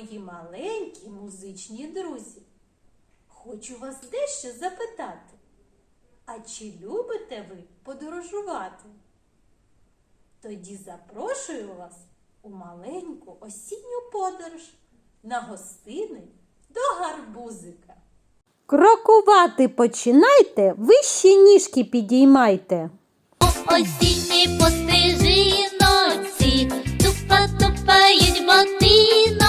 мої маленькі музичні друзі. Хочу вас дещо запитати. А чи любите ви подорожувати? Тоді запрошую вас у маленьку осінню подорож на гостини до гарбузика. Крокувати починайте, вищі ніжки підіймайте. Осінні постижиночці, тупа-тупають ботиночки, всі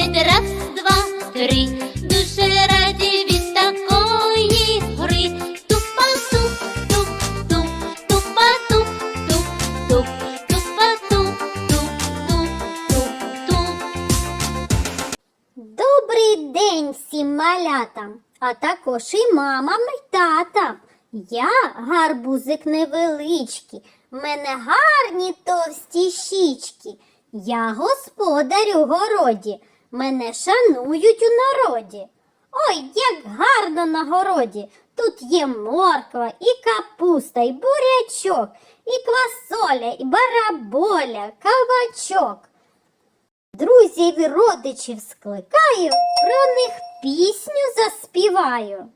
кружечком раз, два, три. Дуже раді від такої гри. Тупа-туп, туп, туп, тупа-туп, туп, туп, тупа-туп, туп, туп, туп, туп. Добрий день всім малятам, а також і мамам, і татам. Я гарбузик невеличкий, мене гарні товсті щічки. Я господар у городі, мене шанують у народі. Ой, як гарно на городі. Тут є морква, і капуста, і бурячок, і квасоля, і бараболя, кавачок. Друзів і родичів скликаю, про них пісню заспіваю.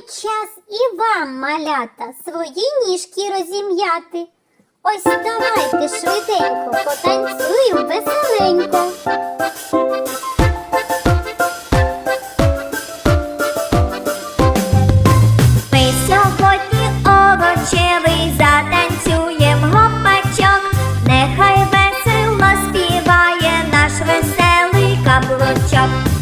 Мабуть, час і вам, малята, свої ніжки розім'яти. Ось давайте швиденько потанцюємо веселенько. Ми сьогодні овочевий затанцюєм гопачок, нехай весело співає наш веселий каблучок.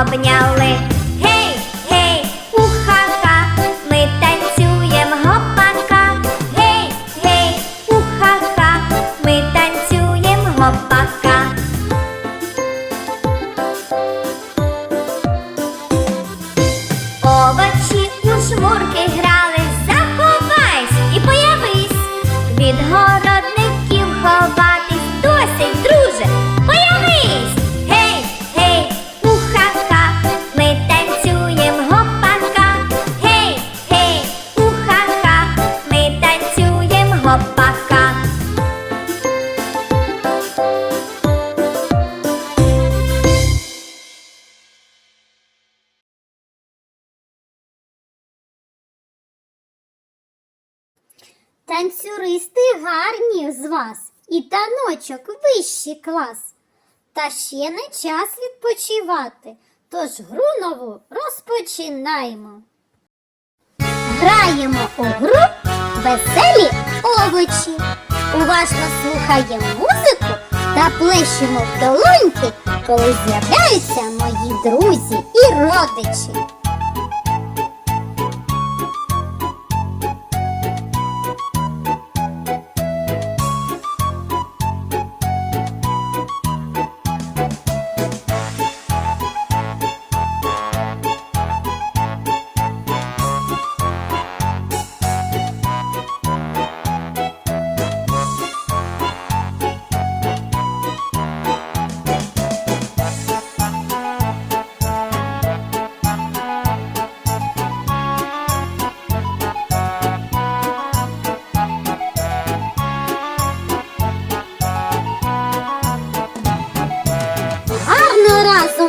Обняли. Танцюристи гарні з вас, і таночок вищий клас. Та ще не час відпочивати, тож гру нову розпочинаємо. Граємо у гру веселі овочі. Уважно слухаємо музику та плещемо в долоньки, коли з'являються мої друзі і родичі.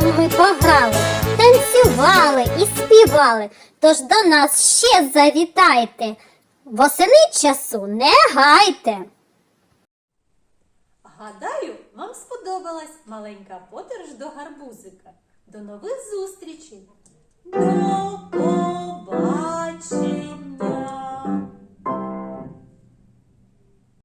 Ми пограли, танцювали і співали. Тож до нас ще завітайте. Восени часу не гайте. Гадаю, вам сподобалась маленька подорож до гарбузика. До нових зустрічей!